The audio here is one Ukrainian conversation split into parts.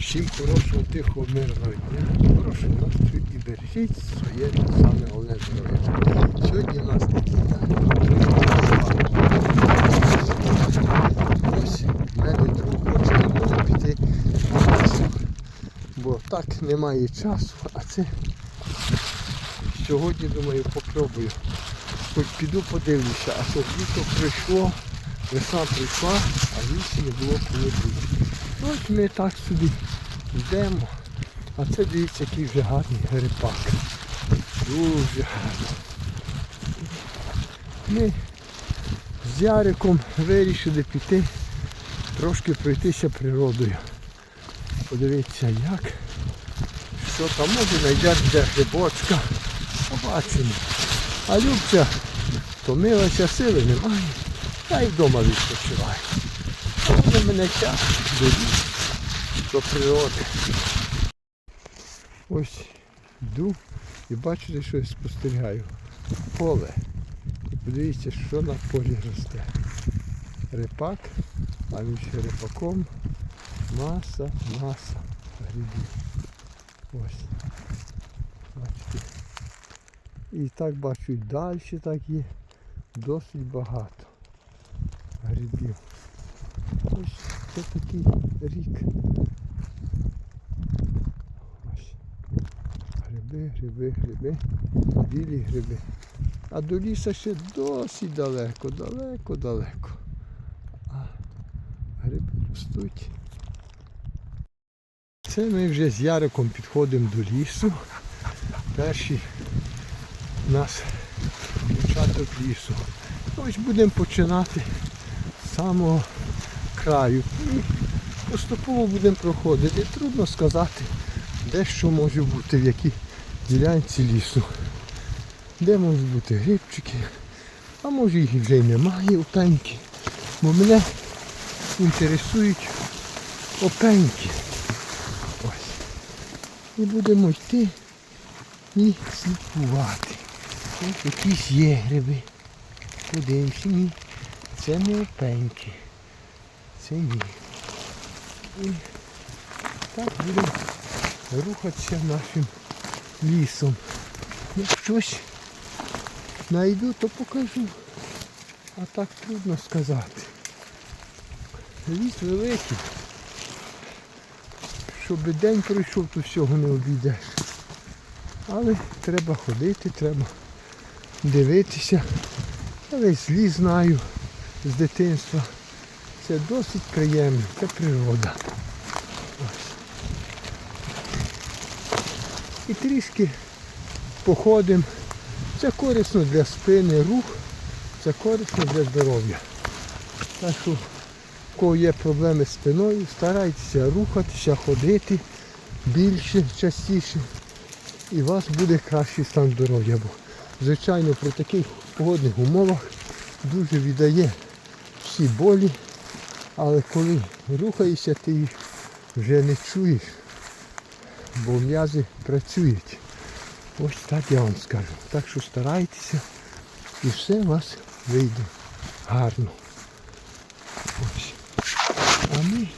Всім хорошого, тихого, мирного дня, хорошого настрою і бережіть своє саме головне здоров'я. Сьогодні у нас такий день. Ось в мене друг хоче зі піти лісу. Бо так немає часу, а це сьогодні, думаю, попробую. Хоч піду подивлюся, а щоб літо прийшло, весна прийшла, а лісі не було коли бути. Ось ми так собі йдемо. А це дивіться, який вже гарний грибак. Дуже гарно. Ми з Яриком вирішили піти трошки пройтися природою. Подивіться як. Що там може знайдемо де грибочка. Побачимо. А Любця втомилася, сили немає. Та й вдома відпочиває. А мене до до природи. Ось йду і бачите, що я спостерігаю. Поле. І подивіться, що на полі росте. Репак, а між репаком маса, маса грибів. Ось. Бачите. І так бачу і далі так є. Досить багато грибів. Ось це такий рік. Ось. Гриби, гриби, гриби, білі гриби. А до ліса ще досить далеко, далеко, далеко. А гриби ростуть. Це ми вже з Яриком підходимо до лісу. Перший у нас початок лісу. Ось будемо починати з самого краю. І поступово будемо проходити. Трудно сказати, де що може бути, в якій ділянці лісу. Де можуть бути грибчики, а може їх вже й немає опеньки. Бо мене інтересують опеньки. Ось. І будемо йти і слідкувати. Ось якісь є гриби. Подивимося, ні. Це не опеньки. Це. І так будемо рухатися нашим лісом. Як щось знайду, то покажу. А так трудно сказати. Ліс великий. Щоб день пройшов, то всього не обійдеш. Але треба ходити, треба дивитися. Я весь ліс знаю з дитинства. Це досить приємно, це природа. І трішки походимо. Це корисно для спини, рух, це корисно для здоров'я. Так що, в кого є проблеми з спиною, старайтеся рухатися, ходити більше, частіше. І у вас буде кращий стан здоров'я. Бо, звичайно, при таких погодних умовах дуже віддає всі болі, але коли рухаєшся, ти їх вже не чуєш, бо м'язи працюють. Ось так я вам скажу. Так що старайтеся і все у вас вийде гарно. Ось. А ми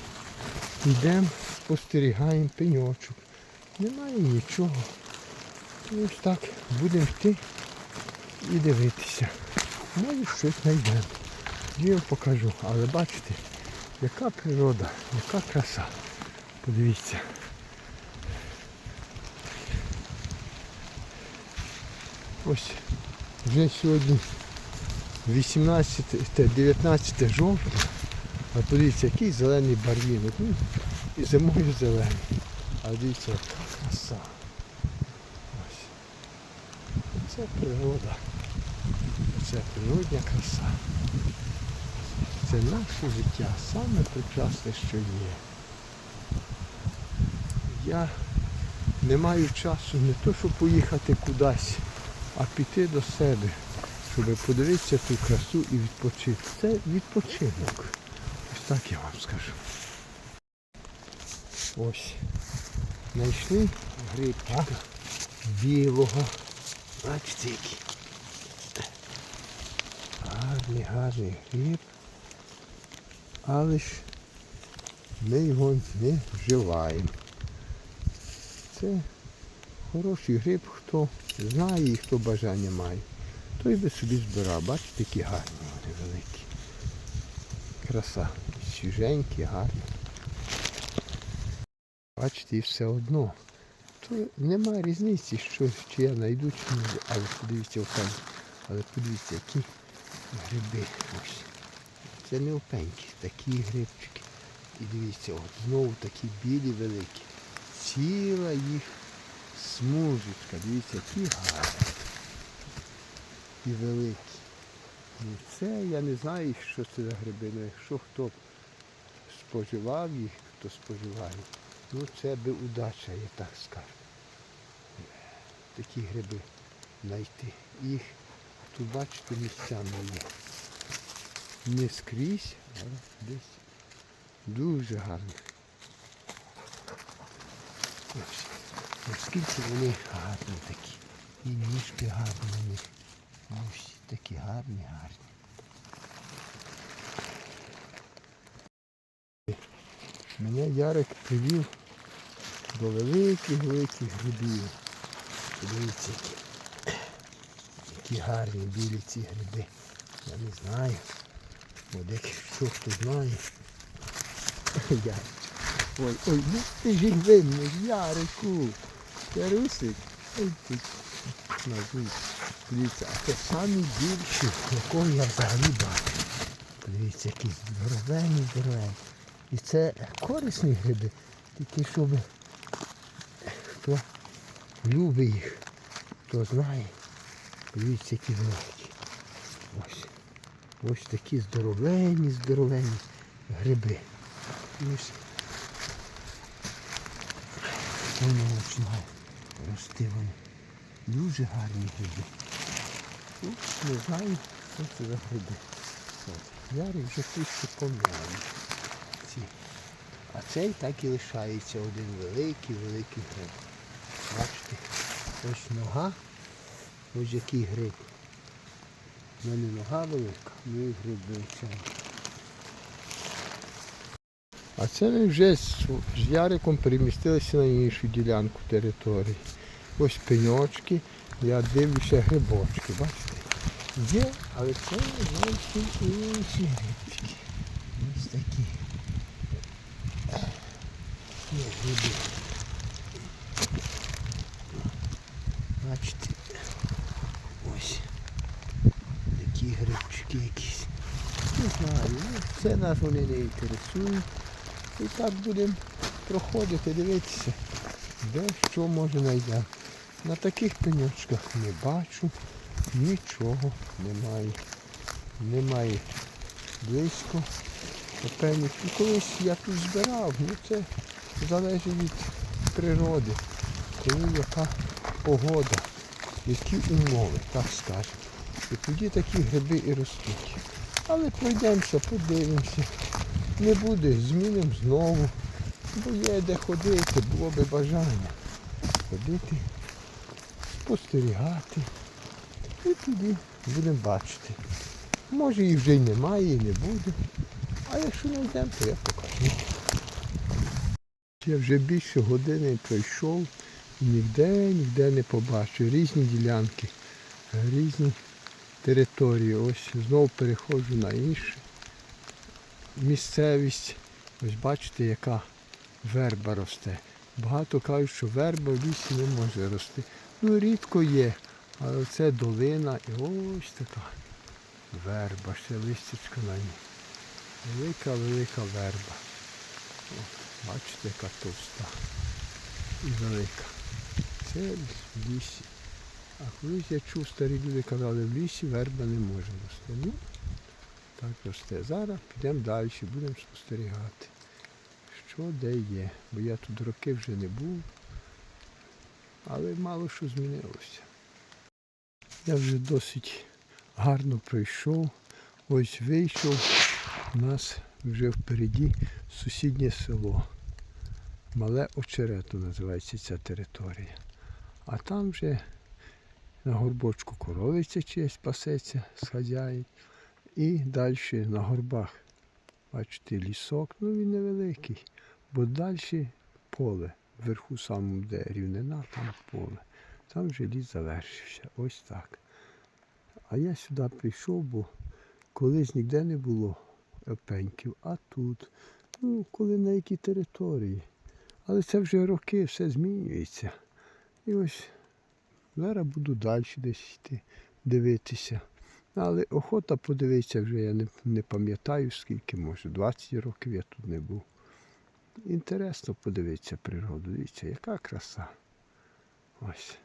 йдемо, спостерігаємо пеньочок. Немає нічого. Ось так будемо йти і дивитися. Може щось знайдемо. Я покажу. Але бачите, яка природа, яка краса. Подивіться. Ось вже сьогодні 18, 19 жовтня. А подивіться, який зелений барвінок. Ну, і зимою зелений. А дивіться, яка краса. Ось. Це природа. Це природня краса. Це наше життя, саме прекрасне, що є. Я не маю часу не то, щоб поїхати кудись, а піти до себе, щоб подивитися ту красу і відпочити. Це відпочинок. Ось так я вам скажу. Ось. Знайшли грибчика білого. Бачите який. Гарний, гарний гриб. Але ж ми його не вживаємо. Це хороший гриб, хто знає і хто бажання має. Той би собі збирав. Бачите, які гарні вони великі. Краса. Свіженькі, гарні. Бачите, і все одно. То немає різниці, що, чи я знайду, чи не. Але подивіться. Але подивіться, які гриби. Ось. Це не опенькі, такі грибчики. І дивіться, от знову такі білі великі. Ціла їх смужечка. Дивіться, які гарні. І великі. Ну, це я не знаю, що це за гриби. Ну, якщо хто споживав їх, хто споживає, ну це би удача, я так скажу. Такі гриби знайти. Їх тут, бачите, місцями є. Не скрізь, але десь дуже гарно. Ось. Наскільки вони гарні такі. І ніжки гарні у них. Ось такі гарні, гарні. Мене Ярик привів до великих-великих грибів. Подивіться, які гарні білі ці гриби. Я не знаю. От якщо хто знає. Ярик. Ой, ой, ну ти ж їх винний, Ярику. Ярусик. Ой, ти. Дивіться, а це самі більші, якого я взагалі бачу. Дивіться, які здоровенні, здоровенні. І це корисні гриби, тільки щоб хто любить їх, хто знає. Дивіться, які великі. Ось. Ось такі здоровенні, здоровенні гриби. Ось. Воно починає рости вони. Дуже гарні гриби. Ну, не знаю, що це за гриби. От. Вже трішки пом'яли. А цей так і лишається один великий, великий гриб. Бачите, ось нога, ось який гриб. У мене нога велика, ну і гриб величезний. А це ми вже з, Яриком перемістилися на іншу ділянку території. Ось пеньочки, я дивлюся грибочки, бачите? Є, але це зовсім інші грибчики. Ось такі. Є гриби. Бачите, ось такі грибчики якісь. Не знаю, ну, це нас вони не інтересують. І так будемо проходити, дивитися, де що може знайдемо. На таких пеньочках не бачу, нічого немає. Немає близько. Опевніх. І колись я тут збирав, ну це залежить від природи, коли яка погода, які умови, так скажемо. І тоді такі гриби і ростуть. Але пройдемося, подивимося. Не буде, змінимо знову. Бо є де ходити, було би бажання. Ходити, спостерігати. І тоді будемо бачити. Може їх вже й немає, і не буде. А якщо знайдемо, то я покажу. Я вже більше години пройшов ніде, ніде не побачив. Різні ділянки, різні території. Ось знову переходжу на інше. Місцевість. Ось бачите, яка верба росте. Багато кажуть, що верба в лісі не може рости. Ну, рідко є, але це долина і ось така верба, ще листячка на ній. Велика, велика верба. От, бачите, яка товста і велика. Це в лісі. А колись я чув, старі люди казали, в лісі верба не може рости. Ну, так росте. Зараз підемо далі, будемо спостерігати, що де є. Бо я тут роки вже не був, але мало що змінилося. Я вже досить гарно пройшов. Ось вийшов. У нас вже впереді сусіднє село. Мале Очерето називається ця територія. А там вже на горбочку коровиця чиясь пасеться з хазяїн. І далі на горбах Бачите, лісок, ну він невеликий, бо далі поле. Вверху самому де рівнина, там поле. Там вже ліс завершився. Ось так. А я сюди прийшов, бо колись ніде не було пеньків, а тут. Ну, коли на якій території. Але це вже роки, все змінюється. І ось зараз буду далі десь йти дивитися. Але охота подивитися вже я не, не пам'ятаю скільки, може, 20 років я тут не був. Інтересно подивитися природу. Дивіться, яка краса. Ось.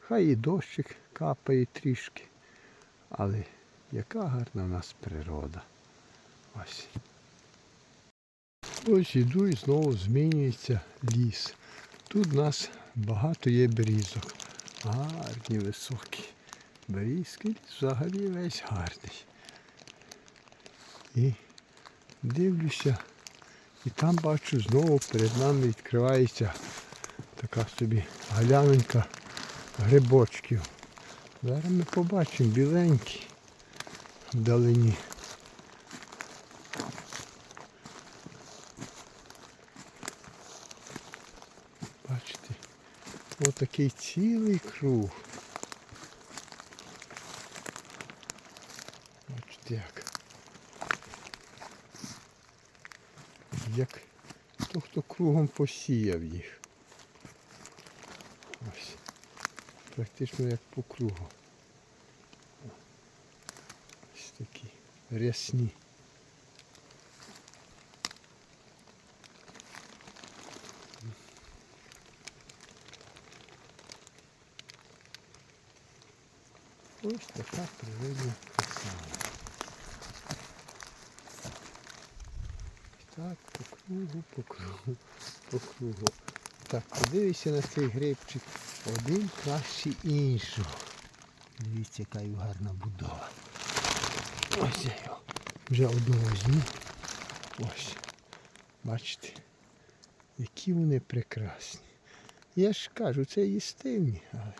Хай і дощик капає трішки, але яка гарна в нас природа. Ось. Ось іду і знову змінюється ліс. Тут у нас багато є берізок. Гарні, високі. Берізький ліс взагалі весь гарний. І дивлюся, і там бачу знову перед нами відкривається така собі галяненька грибочків. Зараз ми побачимо біленькі вдалині. Бачите, отакий цілий круг. Бачите як. Як хто хто кругом посіяв їх. Ось. Практично як по кругу. Ось такі рясні. Ось така природна краса. Так, по кругу, по кругу, по кругу. Так, подивися на цей грибчик. Один краще іншого. Дивіться, яка його гарна будова. Ось я його. Вже одного візьму. Ось. Бачите, які вони прекрасні. Я ж кажу, це їстивні, але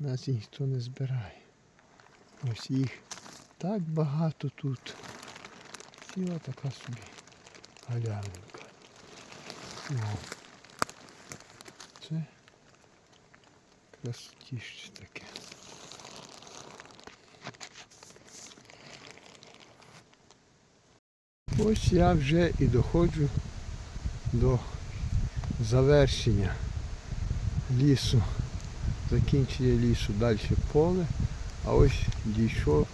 нас ніхто не збирає. Ось їх так багато тут. Ціла така собі галявинка. Це красотіще таке. Ось я вже і доходжу до завершення лісу закінчення лісу, далі поле, а ось дійшов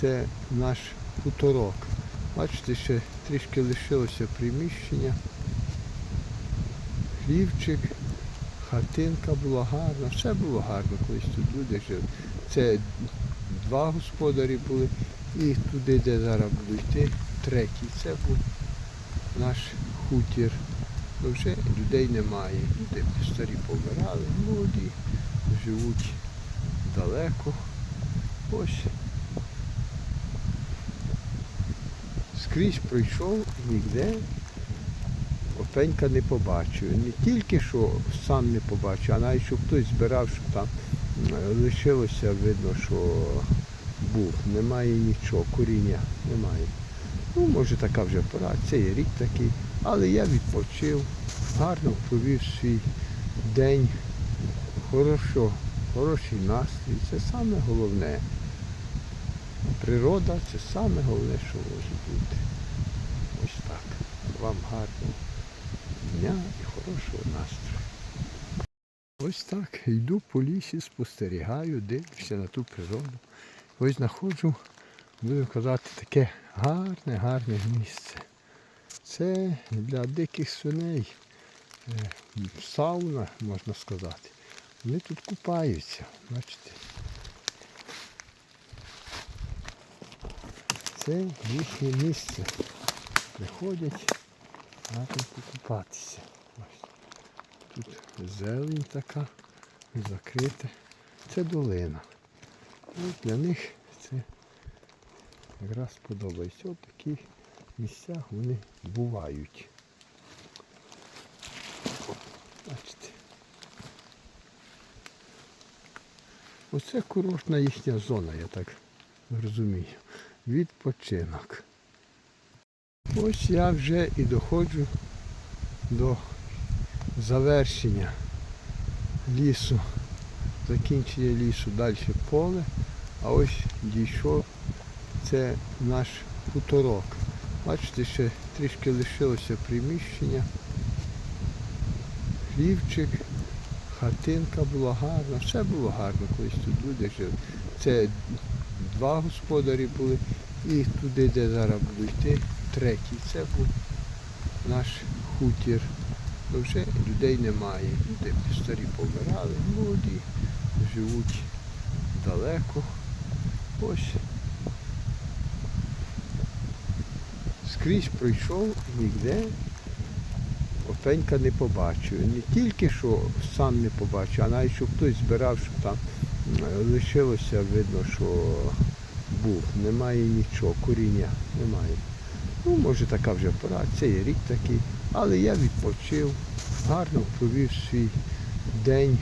це наш хуторок. Бачите, ще трішки лишилося приміщення. Хлівчик, хатинка була гарна, все було гарно, колись тут люди жили. Це два господарі були і туди, де зараз буду йти, третій. Це був наш хутір. Ну, вже людей немає. Люди старі помирали, молоді, живуть далеко. Ось. Скрізь пройшов і ніде опенька не побачив. Не тільки що сам не побачив, а навіть щоб хтось збирав, щоб там е, лишилося, видно, що був. Немає нічого, коріння немає. Ну, може така вже пора, це є рік такий. Але я відпочив, гарно провів свій день, хорошо, хороший настрій. Це саме головне. Природа це саме головне, що може бути. Ось так. Вам гарного дня і хорошого настрою. Ось так. Йду по лісі, спостерігаю, дивлюся на ту природу. Ось знаходжу, буду казати, таке гарне, гарне місце. Це для диких свиней е, сауна, можна сказати. Вони тут купаються, бачите. Це їхнє місце. Приходять гарно покупатися. Ось. Тут зелень така, закрита. Це долина. І для них це якраз подобається. Ось такі місцях вони бувають. Бачите. Оце курортна їхня зона, я так розумію. відпочинок. Ось я вже і доходжу до завершення лісу, закінчення лісу, далі поле, а ось дійшов це наш хуторок. Бачите, ще трішки лишилося приміщення. Хлівчик, хатинка була гарна, все було гарно, колись тут люди жили. Це два господарі були і туди, де зараз буду йти, третій. Це був наш хутір. Ну, вже людей немає. Люди старі помирали, молоді, живуть далеко. Ось скрізь пройшов і ніде опенька не побачив. Не тільки що сам не побачив, а навіть що хтось збирав, що там е, лишилося, видно, що був. Немає нічого, коріння немає. Ну, може така вже пора, це є рік такий, але я відпочив, гарно провів свій день,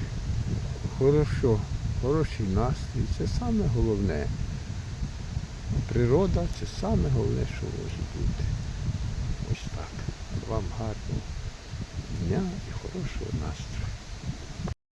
хорошо, хороший настрій, це саме головне. Природа це саме головне, що може бути. Ось так. Вам гарного дня і хорошого настрою.